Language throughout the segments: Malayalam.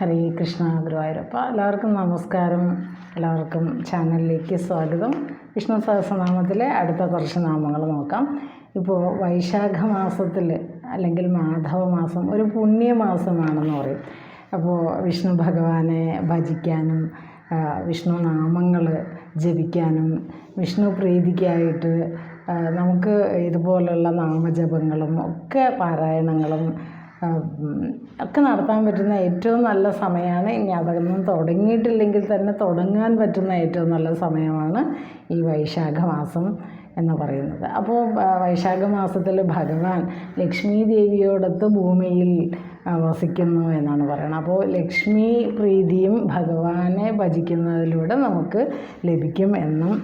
ഹരേ കൃഷ്ണ ഗുരുവായൂരപ്പ. എല്ലാവർക്കും നമസ്കാരം. എല്ലാവർക്കും ചാനലിലേക്ക് സ്വാഗതം. വിഷ്ണു സഹസ്രനാമത്തിലെ അടുത്ത കുറച്ച് നാമങ്ങൾ നോക്കാം. ഇപ്പോൾ വൈശാഖ മാസത്തിൽ അല്ലെങ്കിൽ മാധവ മാസം ഒരു പുണ്യമാസമാണെന്ന് പറയും. അപ്പോൾ വിഷ്ണു ഭഗവാനെ ഭജിക്കാനും വിഷ്ണു നാമങ്ങൾ ജപിക്കാനും വിഷ്ണു പ്രീതിക്കായിട്ട് നമുക്ക് ഇതുപോലുള്ള നാമജപങ്ങളും ഒക്കെ പാരായണങ്ങളും ഒക്കെ നടത്താൻ പറ്റുന്ന ഏറ്റവും നല്ല സമയമാണ്. ഇനി അതൊന്നും തുടങ്ങിയിട്ടില്ലെങ്കിൽ തന്നെ തുടങ്ങാൻ പറ്റുന്ന ഏറ്റവും നല്ല സമയമാണ് ഈ വൈശാഖ മാസം എന്ന് പറയുന്നത്. അപ്പോൾ വൈശാഖ മാസത്തിൽ ഭഗവാൻ ലക്ഷ്മി ദേവിയോടൊത്ത് ഭൂമിയിൽ വസിക്കുന്നു എന്നാണ് പറയുന്നത്. അപ്പോൾ ലക്ഷ്മി പ്രീതിയും ഭഗവാനെ ഭജിക്കുന്നതിലൂടെ നമുക്ക് ലഭിക്കും എന്നും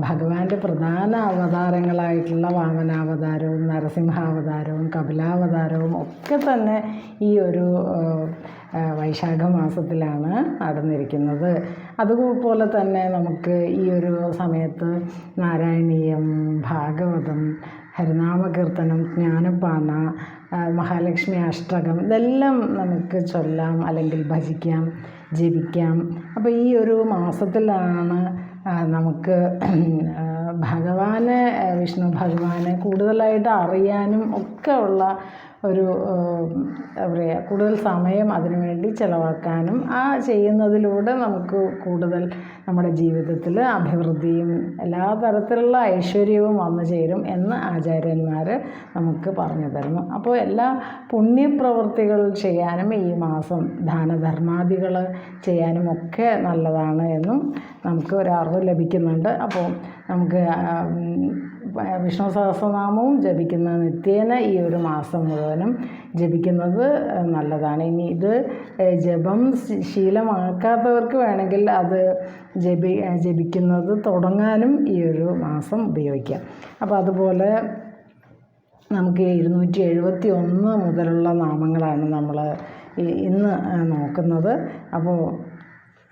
ഭഗവാന്റെ പ്രധാന അവതാരങ്ങളായിട്ടുള്ള വാമനാവതാരവും നരസിംഹാവതാരവും കപിലാവതാരവും ഒക്കെ തന്നെ ഈ ഒരു വൈശാഖ മാസത്തിലാണ് നടന്നിരിക്കുന്നത് അതുപോലെ തന്നെ നമുക്ക് ഈ ഒരു സമയത്ത് നാരായണീയം ഭാഗവതം ഹരിനാമകീർത്തനം ജ്ഞാനപ്പാന ആ, മഹാലക്ഷ്മി അഷ്ടകം ഇതെല്ലാം നമുക്ക് ചൊല്ലാം അല്ലെങ്കിൽ ഭജിക്കാം ജപിക്കാം. അപ്പോൾ ഈ ഒരു മാസത്തിലാണ് നമുക്ക് ഭഗവാനെ വിഷ്ണു ഭഗവാനെ കൂടുതലായിട്ട് അറിയാനും ഒക്കെ ഉള്ള ഒരു എന്താ പറയുക കൂടുതൽ സമയം അതിനു വേണ്ടി ചിലവാക്കാനും ആ ചെയ്യുന്നതിലൂടെ നമുക്ക് കൂടുതൽ നമ്മുടെ ജീവിതത്തിൽ അഭിവൃദ്ധിയും എല്ലാ തരത്തിലുള്ള ഐശ്വര്യവും വന്നു ചേരും എന്ന് ആചാര്യന്മാർ നമുക്ക് പറഞ്ഞു തരുന്നു. അപ്പോൾ എല്ലാ പുണ്യപ്രവൃത്തികൾ ചെയ്യാനും ഈ മാസം ദാനധർമാദികൾ ചെയ്യാനും ഒക്കെ നല്ലതാണ് എന്നും നമുക്ക് ഒരു ലഭിക്കുന്നുണ്ട്. അപ്പോൾ നമുക്ക് വിഷ്ണു സഹസ്രനാമവും ജപിക്കുന്ന നിത്യേന ഈ ഒരു മാസം മുഴുവനും ജപിക്കുന്നത് നല്ലതാണ്. ഇനി ഇത് ജപം ശീലമാക്കാത്തവർക്ക് വേണമെങ്കിൽ അത് ജപി ജപിക്കുന്നത് തുടങ്ങാനും ഈ ഒരു മാസം ഉപയോഗിക്കാം. അപ്പോൾ അതുപോലെ നമുക്ക് ഇരുന്നൂറ്റി എഴുപത്തി ഒന്ന് മുതലുള്ള നാമങ്ങളാണ് നമ്മൾ ഇന്ന് നോക്കുന്നത്. അപ്പോൾ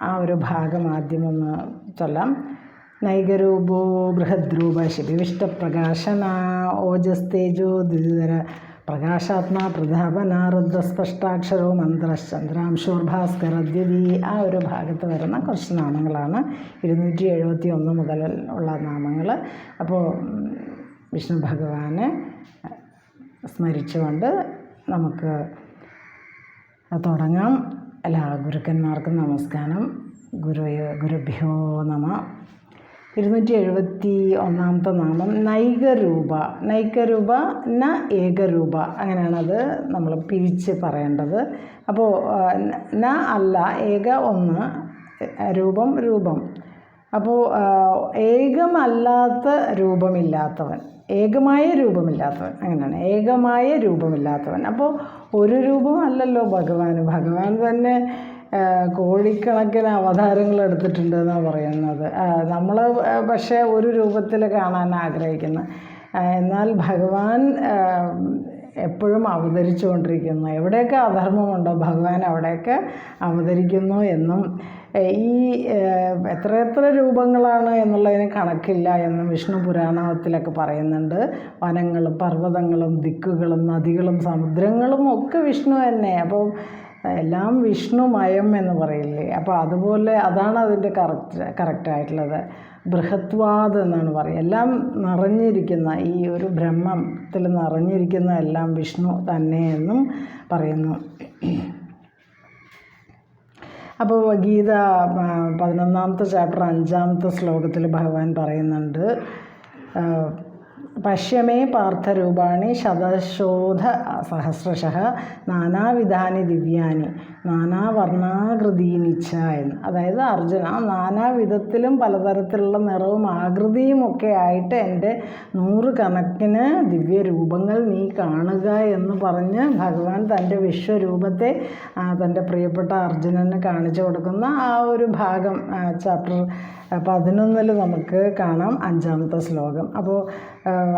ആ ഒരു ഭാഗം ആദ്യം ഒന്ന് ചൊല്ലാം. നൈകരൂപോ ബൃഹദ്രൂപ ശിവിഷ്ടപ്രകാശന ഓജസ്തേജോ ദ്വിതര പ്രകാശാത്മാ പ്രതാപന രുദ്രസ്പഷ്ടാക്ഷരോ മന്ത്രശ്ചന്ദ്രാംശോർഭാസ്കര ദ്യുതി. ആ ഒരു ഭാഗത്ത് വരുന്ന കുറച്ച് നാമങ്ങളാണ്. ഇരുന്നൂറ്റി എഴുപത്തി ഒന്ന് മുതൽ ഉള്ള നാമങ്ങൾ അപ്പോൾ വിഷ്ണു ഭഗവാനെ സ്മരിച്ചുകൊണ്ട് നമുക്ക് തുടങ്ങാം. എല്ലാ ഗുരുക്കന്മാർക്കും നമസ്കാരം. ഗുരു ഗുരുഭ്യോ നമ. ഇരുന്നൂറ്റി എഴുപത്തി ഒന്നാമത്തെ നാമം നൈകരൂപ. നൈകരൂപ ന ഏകരൂപ. അങ്ങനെയാണത് നമ്മൾ പിരിച്ച് പറയേണ്ടത്. അപ്പോൾ ന അല്ല ഏക ഒന്ന് രൂപം രൂപം. അപ്പോൾ ഏകമല്ലാത്ത രൂപമില്ലാത്തവൻ. ഏകമായ രൂപമില്ലാത്തവൻ. അങ്ങനെയാണ്. ഏകമായ രൂപമില്ലാത്തവൻ. അപ്പോൾ ഒരു രൂപമല്ലല്ലോ ഭഗവാൻ ഭഗവാൻ തന്നെ കോടിക്കണക്കിന് അവതാരങ്ങൾ എടുത്തിട്ടുണ്ട് എന്നാണ് പറയുന്നത് നമ്മൾ പക്ഷേ ഒരു രൂപത്തിൽ കാണാൻ ആഗ്രഹിക്കുന്നു. എന്നാൽ ഭഗവാൻ എപ്പോഴും എപ്പോഴും അവതരിച്ചുകൊണ്ടിരിക്കുന്നു. എവിടെയൊക്കെ അധർമ്മമുണ്ടോ ഭഗവാൻ അവിടെയൊക്കെ അവതരിക്കുന്നു എന്നും ഈ എത്ര എത്ര രൂപങ്ങളാണ് എന്നുള്ളതിന് കണക്കില്ല എന്നും വിഷ്ണു പുരാണത്തിലൊക്കെ പറയുന്നുണ്ട്. വനങ്ങളും പർവതങ്ങളും ദിക്കുകളും നദികളും സമുദ്രങ്ങളും ഒക്കെ വിഷ്ണു തന്നെ അപ്പോൾ എല്ലാം വിഷ്ണുമയം എന്ന് പറയില്ലേ? അപ്പോൾ അതുപോലെ അതാണ് അതിന്റെ കറക്റ്റ് കറക്റ്റായിട്ടുള്ളത് ബൃഹത്വാദ് എന്നാണ് പറയുക. എല്ലാം നിറഞ്ഞിരിക്കുന്ന ഈ ഒരു ബ്രഹ്മത്തിൽ നിറഞ്ഞിരിക്കുന്ന എല്ലാം വിഷ്ണു തന്നെ എന്നും പറയുന്നു. അപ്പോൾ ഗീത പതിനൊന്നാമത്തെ ചാപ്റ്റർ അഞ്ചാമത്തെ ശ്ലോകത്തിൽ ഭഗവാൻ പറയുന്നുണ്ട് പശ്യമേ പാർത്ഥരൂപാണി ശതശോധ സഹസ്രശ നാനാവിധാനി ദിവ്യാനി നാനാവർണാകൃതീനി എന്ന്. അതായത് അർജുന നാനാവിധത്തിലും പലതരത്തിലുള്ള നിറവും ആകൃതിയും ഒക്കെ ആയിട്ട് എന്റെ നൂറ് കണക്കിന് ദിവ്യരൂപങ്ങൾ നീ കാണുക എന്ന് പറഞ്ഞ് ഭഗവാൻ തന്റെ വിശ്വരൂപത്തെ തന്റെ പ്രിയപ്പെട്ട അർജുനന് കാണിച്ചു കൊടുക്കുന്ന ആ ഒരു ഭാഗം ചാപ്റ്റർ പതിനൊന്നിൽ നമുക്ക് കാണാം അഞ്ചാമത്തെ ശ്ലോകം. അപ്പോൾ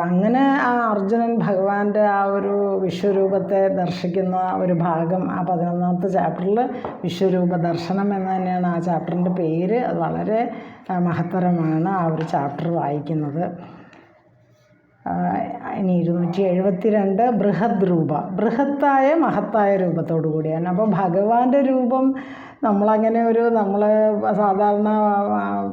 അങ്ങനെ ആ അർജുനൻ ഭഗവാന്റെ ആ ഒരു വിശ്വരൂപത്തെ ദർശിക്കുന്ന ഒരു ഭാഗം ആ പതിനൊന്നാമത്തെ ചാപ്റ്ററിൽ വിശ്വരൂപ ദർശനം എന്ന് തന്നെയാണ് ആ ചാപ്റ്ററിന്റെ പേര്. അത് വളരെ മഹത്തരമാണ് ആ ഒരു ചാപ്റ്റർ വായിക്കുന്നത്. ഇനി ഇരുന്നൂറ്റി എഴുപത്തി രണ്ട് ബൃഹദ് രൂപ. ബൃഹത്തായ മഹത്തായ രൂപത്തോടു കൂടിയാണ്. അപ്പോൾ ഭഗവാന്റെ രൂപം നമ്മളങ്ങനെ ഒരു നമ്മൾ സാധാരണ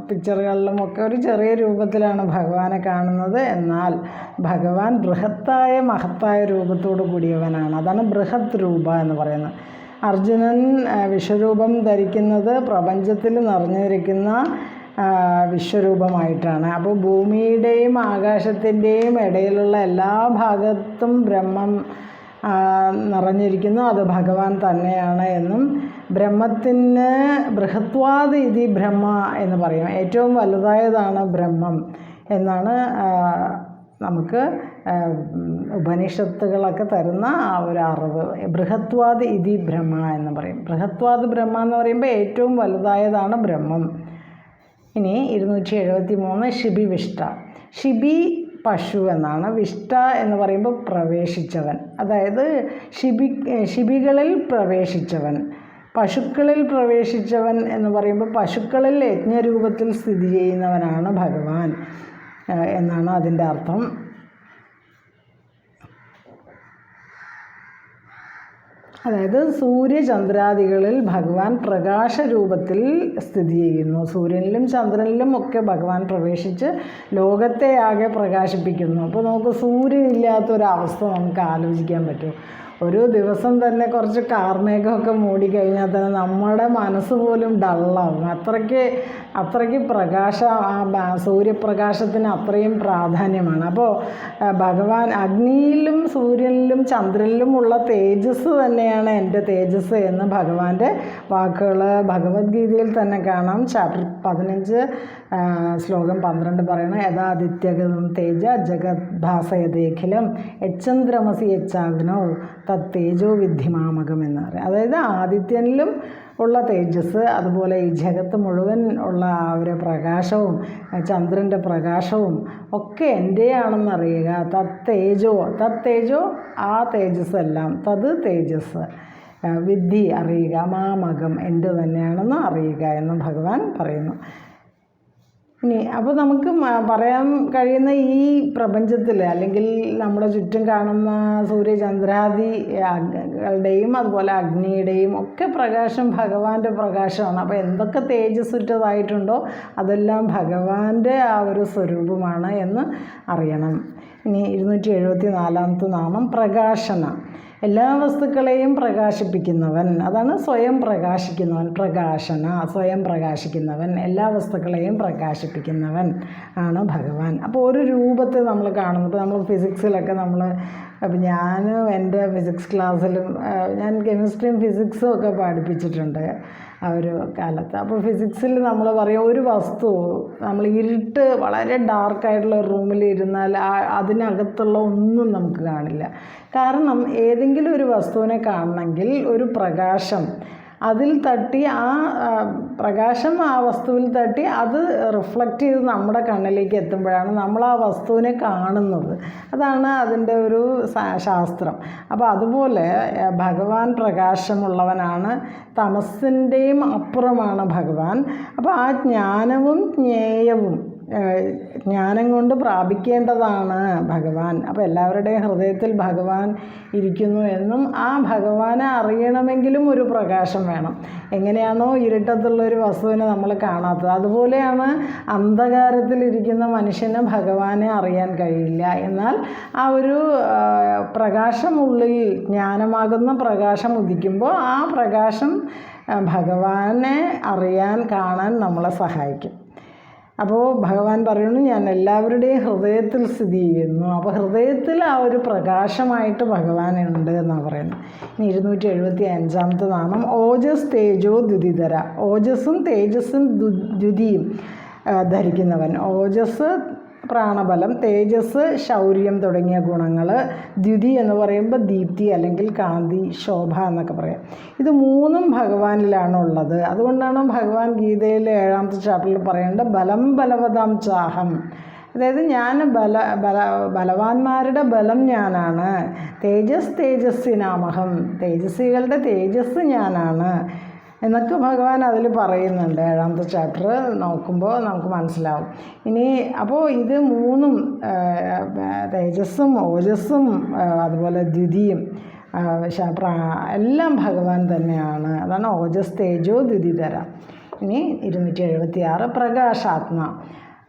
പിക്ചറുകളിലും ഒക്കെ ഒരു ചെറിയ രൂപത്തിലാണ് ഭഗവാനെ കാണുന്നത്. എന്നാൽ ഭഗവാൻ ബൃഹത്തായ മഹത്തായ രൂപത്തോടു കൂടിയവനാണ്. അതാണ് ബൃഹത് രൂപ എന്ന് പറയുന്നത്. അർജുനൻ വിശ്വരൂപം ധരിക്കുന്നത് പ്രപഞ്ചത്തിൽ നിറഞ്ഞിരിക്കുന്ന വിശ്വരൂപമായിട്ടാണ്. അപ്പോൾ ഭൂമിയുടെയും ആകാശത്തിന്റെയും ഇടയിലുള്ള എല്ലാ ഭാഗത്തും ബ്രഹ്മം നിറഞ്ഞിരിക്കുന്നു. അത് ഭഗവാൻ തന്നെയാണ് എന്നും. ബ്രഹ്മത്തിന് ബൃഹത്വാദ് ഇതി ബ്രഹ്മ എന്ന് പറയും. ഏറ്റവും വലുതായതാണ് ബ്രഹ്മം എന്നാണ് നമുക്ക് ഉപനിഷത്തുകളൊക്കെ തരുന്ന ആ ഒരു അറിവ്. ബൃഹത്വാദ് ഇതി ബ്രഹ്മ എന്ന് പറയും. ബൃഹത്വാദ് ബ്രഹ്മ എന്ന് പറയുമ്പോൾ ഏറ്റവും വലുതായതാണ് ബ്രഹ്മം. ഇനി ഇരുന്നൂറ്റി എഴുപത്തി മൂന്ന് ഷിബി വിഷ്ട ഷിബി പശു എന്നാണ്. വിഷ്ട എന്ന് പറയുമ്പോൾ പ്രവേശിച്ചവൻ. അതായത് ശിബി ശിബികളിൽ പ്രവേശിച്ചവൻ. പശുക്കളിൽ പ്രവേശിച്ചവൻ എന്ന് പറയുമ്പോൾ പശുക്കളിൽ യജ്ഞരൂപത്തിൽ സ്ഥിതി ചെയ്യുന്നവനാണ് ഭഗവാൻ എന്നാണ് അതിന്റെ അർത്ഥം. അതായത് സൂര്യചന്ദ്രാദികളിൽ ഭഗവാൻ പ്രകാശ രൂപത്തിൽ സ്ഥിതി ചെയ്യുന്നു. സൂര്യനിലും ചന്ദ്രനിലും ഒക്കെ ഭഗവാൻ പ്രവേശിച്ച് ലോകത്തെ ആകെ പ്രകാശിപ്പിക്കുന്നു. അപ്പോൾ നമുക്ക് സൂര്യനില്ലാത്തൊരവസ്ഥ നമുക്ക് ആലോചിക്കാൻ പറ്റും. ഒരു ദിവസം തന്നെ കുറച്ച് കാർമേഘമൊക്കെ മൂടിക്കഴിഞ്ഞാൽ തന്നെ നമ്മുടെ മനസ്സ് പോലും ഡള്ളാവും. അത്രയ്ക്ക് അത്രയ്ക്ക് പ്രകാശ സൂര്യപ്രകാശത്തിന് അത്രയും പ്രാധാന്യമാണ്. അപ്പോൾ ഭഗവാൻ അഗ്നിയിലും സൂര്യനിലും ചന്ദ്രനിലും ഉള്ള തേജസ് തന്നെയാണ് എന്റെ തേജസ് എന്ന് ഭഗവാന്റെ വാക്കുകൾ ഭഗവത്ഗീതയിൽ തന്നെ കാണാം. ചാപ്റ്റർ പതിനഞ്ച് ശ്ലോകം പന്ത്രണ്ട് പറയണം. യഥാദിത്യഗതം തേജ ജഗത് ഭാസയതേഖിലം യച്ചന്ദ്രമസി യച്ചാഗ്നോ തത് തേജോ വിദ്ധിമാമകം എന്ന് പറയും. അതായത് ആദിത്യനിലും ഉള്ള തേജസ് അതുപോലെ ഈ ജഗത്ത് മുഴുവൻ ഉള്ള ആ ഒരു പ്രകാശവും ചന്ദ്രന്റെ പ്രകാശവും ഒക്കെ എന്റെയാണെന്നറിയുക അറിയുക തത് തേജോ തത് തേജോ ആ തേജസ് എല്ലാം തത് തേജസ് വിദ്ധി അറിയുക മാമകം എന്റെ തന്നെയാണെന്ന് അറിയുക എന്ന് ഭഗവാൻ പറയുന്നു. ഇനി അപ്പോൾ നമുക്ക് പറയാൻ കഴിയുന്ന ഈ പ്രപഞ്ചത്തിൽ അല്ലെങ്കിൽ നമ്മുടെ ചുറ്റും കാണുന്ന സൂര്യചന്ദ്രാദികളുടെയും അതുപോലെ അഗ്നിയുടെയും ഒക്കെ പ്രകാശം ഭഗവാന്റെ പ്രകാശമാണ്. അപ്പോൾ എന്തൊക്കെ തേജസ്സുറ്റതായിട്ടുണ്ടോ അതെല്ലാം ഭഗവാന്റെ ആ ഒരു സ്വരൂപമാണ് എന്ന് അറിയണം. ഇനി ഇരുന്നൂറ്റി എഴുപത്തി നാലാമത്തെ നാമം പ്രകാശന. എല്ലാ വസ്തുക്കളെയും പ്രകാശിപ്പിക്കുന്നവൻ. അതാണ് സ്വയം പ്രകാശിക്കുന്നവൻ. പ്രകാശന സ്വയം പ്രകാശിക്കുന്നവൻ. എല്ലാ വസ്തുക്കളെയും പ്രകാശിപ്പിക്കുന്നവൻ ആണ് ഭഗവാൻ. അപ്പോൾ ഒരു രൂപത്തെ നമ്മൾ കാണുന്നു. ഇപ്പോൾ നമ്മൾ ഫിസിക്സിലൊക്കെ നമ്മൾ അപ്പം ഞാനും എന്റെ ഫിസിക്സ് ക്ലാസ്സിലും ഞാൻ കെമിസ്ട്രിയും ഫിസിക്സും ഒക്കെ പഠിപ്പിച്ചിട്ടുണ്ട്. ആ ഒരു കാലത്ത്. അപ്പോൾ ഫിസിക്സിൽ നമ്മൾ പറയും ഒരു വസ്തു നമ്മൾ ഇരുട്ട് വളരെ ഡാർക്കായിട്ടുള്ള ഒരു റൂമിൽ ഇരുന്നാൽ ആ- അതിനകത്തുള്ള ഒന്നും നമുക്ക് കാണില്ല. കാരണം ഏതെങ്കിലും ഒരു വസ്തുവിനെ കാണണമെങ്കിൽ ഒരു പ്രകാശം അതിൽ തട്ടി ആ പ്രകാശം ആ വസ്തുവിൽ തട്ടി അത് റിഫ്ലക്റ്റ് ചെയ്ത് നമ്മുടെ കണ്ണിലേക്ക് എത്തുമ്പോഴാണ് നമ്മൾ ആ വസ്തുവിനെ കാണുന്നത്. അതാണ് അതിന്റെ ഒരു ശാസ്ത്രം. അപ്പോൾ അതുപോലെ ഭഗവാൻ പ്രകാശമുള്ളവനാണ് തമസിന്റെയും അപ്പുറമാണ് ഭഗവാൻ. അപ്പോൾ ആ ജ്ഞാനവും ജ്ഞേയവും ജ്ഞാനം കൊണ്ട് പ്രാപിക്കേണ്ടതാണ് ഭഗവാൻ. അപ്പോൾ എല്ലാവരുടെയും ഹൃദയത്തിൽ ഭഗവാൻ ഇരിക്കുന്നു എന്നും ആ ഭഗവാനെ അറിയണമെങ്കിലും ഒരു പ്രകാശം വേണം. എങ്ങനെയാണോ ഇരുട്ടത്തുള്ള ഒരു വസ്തുവിനെ നമ്മൾ കാണാത്തത്. അതുപോലെയാണ് അന്ധകാരത്തിലിരിക്കുന്ന മനുഷ്യന് ഭഗവാനെ അറിയാൻ കഴിയില്ല. എന്നാൽ ആ ഒരു പ്രകാശമുള്ളിൽ പ്രകാശം ജ്ഞാനമാകുന്ന പ്രകാശം ഉദിക്കുമ്പോൾ ആ പ്രകാശം ഭഗവാനെ അറിയാൻ കാണാൻ നമ്മളെ സഹായിക്കും. അപ്പോൾ ഭഗവാൻ പറയുന്നു ഞാൻ എല്ലാവരുടെയും ഹൃദയത്തിൽ സ്ഥിതി ചെയ്യുന്നു അപ്പോൾ ഹൃദയത്തിൽ ആ ഒരു പ്രകാശമായിട്ട് ഭഗവാൻ ഉണ്ട് എന്നാണ് പറയുന്നത്. ഇനി ഇരുന്നൂറ്റി എഴുപത്തി അഞ്ചാമത്തെ നാമം ഓജസ് തേജോ ദ്യുതിധര ഓജസ്സും തേജസ്സും ദ്യുതിയും ധരിക്കുന്നവൻ. ഓജസ് പ്രാണബലം തേജസ് ശൗര്യം തുടങ്ങിയ ഗുണങ്ങൾ ദ്യുതി എന്ന് പറയുമ്പോൾ ദീപ്തി അല്ലെങ്കിൽ കാന്തി ശോഭ എന്നൊക്കെ പറയാം. ഇത് മൂന്നും ഭഗവാനിലാണ് ഉള്ളത് അതുകൊണ്ടാണ് ഭഗവാൻ ഗീതയിലെ ഏഴാമത്തെ ചാപ്റ്ററിൽ പറയേണ്ടത് ബലം ബലവതാം ചാഹം. അതായത് ഞാൻ ബല ബല ബലവാന്മാരുടെ ബലം ഞാനാണ്. തേജസ് തേജസ്സിനാമഹം. തേജസ്വികളുടെ തേജസ് ഞാനാണ്. എന്നൊക്കെ ഭഗവാൻ അതിൽ പറയുന്നുണ്ട്. ഏഴാമത്തെ ചാപ്റ്റർ നോക്കുമ്പോൾ നമുക്ക് മനസ്സിലാവും. ഇനി അപ്പോൾ ഇത് മൂന്നും തേജസ്സും ഓജസ്സും അതുപോലെ ദ്വിതിയും ആ, എല്ലാം ഭഗവാൻ തന്നെയാണ്. അതാണ് ഓജസ് തേജോ ദ്വിതിധര ഇനി ഇരുന്നൂറ്റി എഴുപത്തി ആറ് പ്രകാശാത്മ.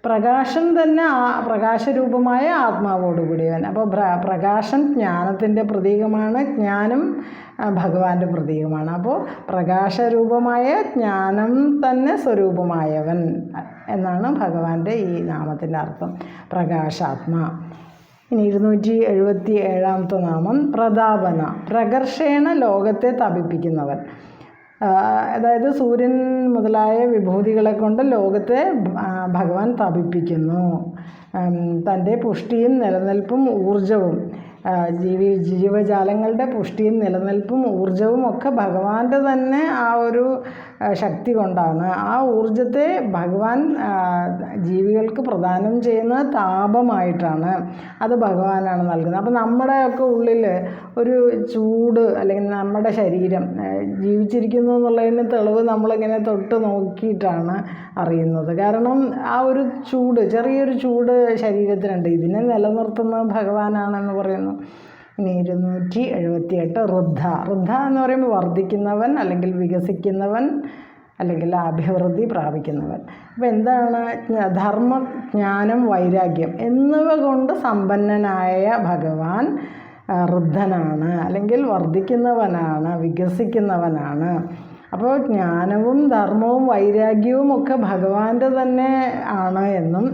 പ്രകാശം തന്നെ ആ പ്രകാശരൂപമായ ആത്മാവോടുകൂടിയവൻ അപ്പോൾ പ്ര പ്രകാശം ജ്ഞാനത്തിന്റെ പ്രതീകമാണ് ജ്ഞാനം ഭഗവാന്റെ പ്രതീകമാണ്. അപ്പോൾ പ്രകാശരൂപമായ ജ്ഞാനം തന്നെ സ്വരൂപമായവൻ എന്നാണ് ഭഗവാന്റെ ഈ നാമത്തിന്റെ അർത്ഥം. പ്രകാശാത്മ. ഇനി ഇരുന്നൂറ്റി എഴുപത്തി ഏഴാമത്തെ നാമം പ്രതാപന. പ്രകർഷേണ ലോകത്തെ തപിപ്പിക്കുന്നവൻ. അതായത് സൂര്യൻ മുതലായ വിഭൂതികളെ കൊണ്ട് ലോകത്തെ ഭഗവാൻ തപിപ്പിക്കുന്നു. തന്റെ പുഷ്ടിയും നിലനിൽപ്പും ഊർജവും ജീവി ജീവജാലങ്ങളുടെ പുഷ്ടിയും നിലനിൽപ്പും ഊർജവും ഒക്കെ ഭഗവാന്റെ തന്നെ ആ ഒരു ശക്തി കൊണ്ടാണ്. ആ ഊർജത്തെ ഭഗവാൻ ജീവികൾക്ക് പ്രദാനം ചെയ്യുന്ന താപമായിട്ടാണ് അത് ഭഗവാനാണ് നൽകുന്നത്. അപ്പോൾ നമ്മുടെയൊക്കെ ഉള്ളിൽ ഒരു ചൂട് അല്ലെങ്കിൽ നമ്മുടെ ശരീരം ജീവിച്ചിരിക്കുന്നു എന്നുള്ളതിന് തെളിവ് നമ്മളിങ്ങനെ തൊട്ട് നോക്കിയിട്ടാണ് അറിയുന്നത്. കാരണം ആ ഒരു ചൂട് ചെറിയൊരു ചൂട് ശരീരത്തിനുണ്ട്. ഇതിനെ നിലനിർത്തുന്നത് ഭഗവാനാണെന്ന് പറയുന്നു. ഇനി ഇരുന്നൂറ്റി എഴുപത്തി എട്ട് റുദ്ധ റുദ്ധ എന്ന് പറയുമ്പോൾ വർദ്ധിക്കുന്നവൻ അല്ലെങ്കിൽ വികസിക്കുന്നവൻ അല്ലെങ്കിൽ അഭിവൃദ്ധി പ്രാപിക്കുന്നവൻ. അപ്പോൾ എന്താണ് ധർമ്മ ജ്ഞാനം വൈരാഗ്യം എന്നിവ കൊണ്ട് സമ്പന്നനായ ഭഗവാൻ വൃദ്ധനാണ് അല്ലെങ്കിൽ വർദ്ധിക്കുന്നവനാണ് വികസിക്കുന്നവനാണ്. അപ്പോൾ ജ്ഞാനവും ധർമ്മവും വൈരാഗ്യവും ഒക്കെ ഭഗവാന്റെ തന്നെ ആണ് എന്നും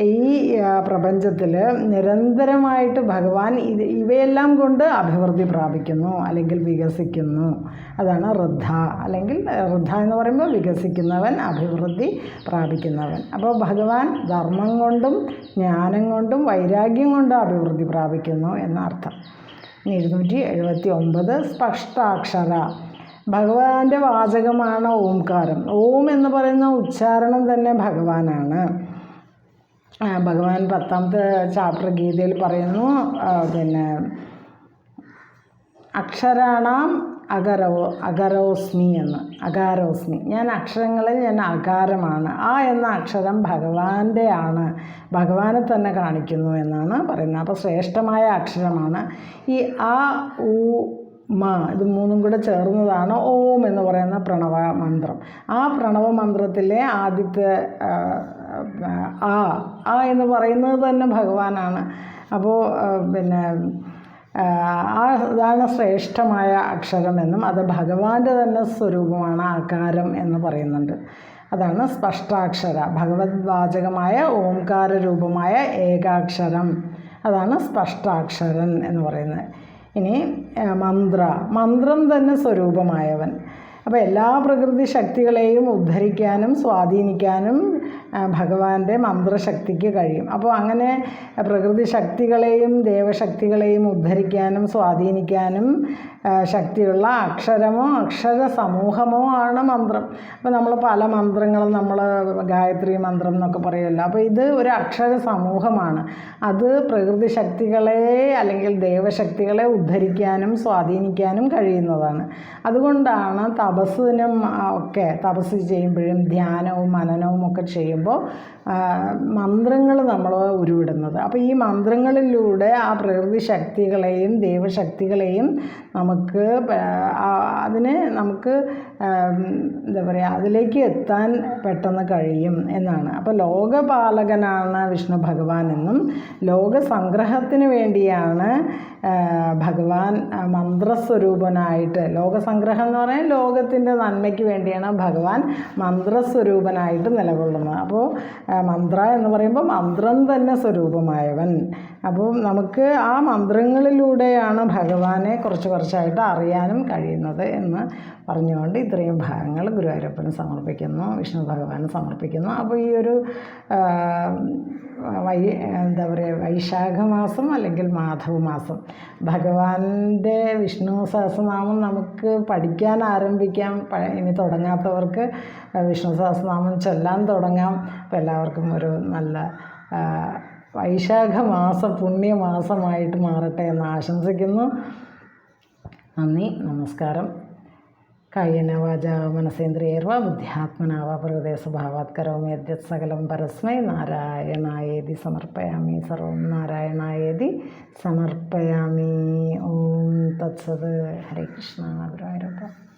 ഈ പ്രപഞ്ചത്തിൽ നിരന്തരമായിട്ട് ഭഗവാൻ ഇത് ഇവയെല്ലാം കൊണ്ട് അഭിവൃദ്ധി പ്രാപിക്കുന്നു അല്ലെങ്കിൽ വികസിക്കുന്നു. അതാണ് ഋദ്ധ. അല്ലെങ്കിൽ ഋദ്ധ എന്ന് പറയുമ്പോൾ വികസിക്കുന്നവൻ അഭിവൃദ്ധി പ്രാപിക്കുന്നവൻ. അപ്പോൾ ഭഗവാൻ ധർമ്മം കൊണ്ടും ജ്ഞാനം കൊണ്ടും വൈരാഗ്യം കൊണ്ടും അഭിവൃദ്ധി പ്രാപിക്കുന്നു എന്നർത്ഥം ഇനി ഇരുന്നൂറ്റി എഴുപത്തി ഒമ്പത് സ്പഷ്ടാക്ഷര. ഭഗവാന്റെ വാചകമാണ് ഓംകാരം. ഓം എന്ന് പറയുന്ന ഉച്ചാരണം തന്നെ ഭഗവാനാണ്. ഭഗവാൻ പത്താമത്തെ ചാപ്റ്റർ ഗീതയിൽ പറയുന്നു പിന്നെ അക്ഷരാണാം അകരോ അകരോസ്മി എന്ന് അകാരോസ്മി. ഞാൻ അക്ഷരങ്ങളിൽ ഞാൻ അകാരമാണ്. ആ എന്ന അക്ഷരം ഭഗവാന്റെ ആണ്. ഭഗവാനെ തന്നെ കാണിക്കുന്നു എന്നാണ് പറയുന്നത്. അപ്പോൾ ശ്രേഷ്ഠമായ അക്ഷരമാണ് ഈ ആ ഊ മ ഇത് മൂന്നും കൂടെ ചേർന്നതാണ് ഓം എന്ന് പറയുന്ന പ്രണവ മന്ത്രം. ആ പ്രണവ മന്ത്രത്തിലെ ആദ്യത്തെ ആ, ആ എന്ന് പറയുന്നത് തന്നെ ഭഗവാനാണ്. അപ്പോൾ പിന്നെ ആ, ഇതാണ് ശ്രേഷ്ഠമായ അക്ഷരമെന്നും അത് ഭഗവാന്റെ തന്നെ സ്വരൂപമാണ് ആകാരം എന്ന് പറയുന്നുണ്ട്. അതാണ് സ്പഷ്ടാക്ഷര ഭഗവത് വാചകമായ ഓംകാര രൂപമായ ഏകാക്ഷരം. അതാണ് സ്പഷ്ടാക്ഷരൻ എന്ന് പറയുന്നത്. ഇനി മന്ത്ര. മന്ത്രം തന്നെ സ്വരൂപമായവൻ. അപ്പോൾ എല്ലാ പ്രകൃതി ശക്തികളെയും ഉദ്ധരിക്കാനും സ്വാധീനിക്കാനും ഭഗവാന്റെ മന്ത്രശക്തിക്ക് കഴിയും. അപ്പോൾ അങ്ങനെ പ്രകൃതി ശക്തികളെയും ദേവശക്തികളെയും ഉദ്ധരിക്കാനും സ്വാധീനിക്കാനും ശക്തിയുള്ള അക്ഷരമോ അക്ഷര സമൂഹമോ ആണ് മന്ത്രം. അപ്പോൾ നമ്മൾ പല മന്ത്രങ്ങളും നമ്മൾ ഗായത്രി മന്ത്രം എന്നൊക്കെ പറയുമല്ലോ. അപ്പോൾ ഇത് ഒരു അക്ഷര സമൂഹമാണ് അത് പ്രകൃതി ശക്തികളെ അല്ലെങ്കിൽ ദേവശക്തികളെ ഉദ്ധരിക്കാനും സ്വാധീനിക്കാനും കഴിയുന്നതാണ്. അതുകൊണ്ടാണ് തപസ്സിനും ഒക്കെ തപസ് ചെയ്യുമ്പോഴും ധ്യാനവും മനനവും ഒക്കെ ചെയ്യുമ്പോൾ മന്ത്രങ്ങൾ നമ്മൾ ഉരുവിടുന്നത്. അപ്പോൾ ഈ മന്ത്രങ്ങളിലൂടെ ആ പ്രകൃതി ശക്തികളെയും ദൈവശക്തികളെയും നമുക്ക് അതിനെ നമുക്ക് എന്താ പറയുക അതിലേക്ക് എത്താൻ പെട്ടെന്ന് കഴിയും എന്നാണ്. അപ്പോൾ ലോകപാലകനാണ് വിഷ്ണു ഭഗവാൻ എന്നും ലോകസംഗ്രഹത്തിന് വേണ്ടിയാണ് ഭഗവാൻ മന്ത്രസ്വരൂപനായിട്ട് ലോകസംഗ്രഹം എന്ന് പറയാൻ ലോകത്തിന്റെ നന്മയ്ക്ക് വേണ്ടിയാണ് ഭഗവാൻ മന്ത്രസ്വരൂപനായിട്ട് നിലകൊള്ളുന്നത്. അപ്പോൾ മന്ത്ര എന്ന് പറയുമ്പോൾ മന്ത്രം തന്നെ സ്വരൂപമായവൻ. അപ്പോൾ നമുക്ക് ആ മന്ത്രങ്ങളിലൂടെയാണ് ഭഗവാനെ കുറച്ച് കുറച്ചായിട്ട് അറിയാനും കഴിയുന്നത് എന്ന് പറഞ്ഞുകൊണ്ട് ഇത്രയും ഭാഗങ്ങൾ ഗുരുവായൂരപ്പന് സമർപ്പിക്കുന്നു വിഷ്ണു ഭഗവാന് സമർപ്പിക്കുന്നു. അപ്പോൾ ഈ ഒരു വൈ എന്താ പറയുക വൈശാഖ മാസം അല്ലെങ്കിൽ മാധവ മാസം ഭഗവാന്റെ വിഷ്ണു സഹസ്രനാമം നമുക്ക് പഠിക്കാൻ ആരംഭിക്കാം പ- ഇനി തുടങ്ങാത്തവർക്ക് വിഷ്ണു സഹസ്രനാമം ചൊല്ലാൻ തുടങ്ങാം. അപ്പോൾ എല്ലാവർക്കും ഒരു നല്ല വൈശാഖ മാസം പുണ്യമാസമായിട്ട് മാറട്ടെ എന്ന് ആശംസിക്കുന്നു. നന്ദി നമസ്കാരം. കായനവാച മനസേന്ദ്രിയർവ ബുദ്ധ്യാത്മനാവ പ്രകൃതേ സ്വഭാവാത് കരോമി സകലം പരസ്മൈ നാരായണായേതി സമർപ്പയാമി. സർവം നാരായണായേതി സമർപ്പയാമി. ഓം തത്സത്. ഹരേ കൃഷ്ണ. ഗുരുവായൂരപ്പ.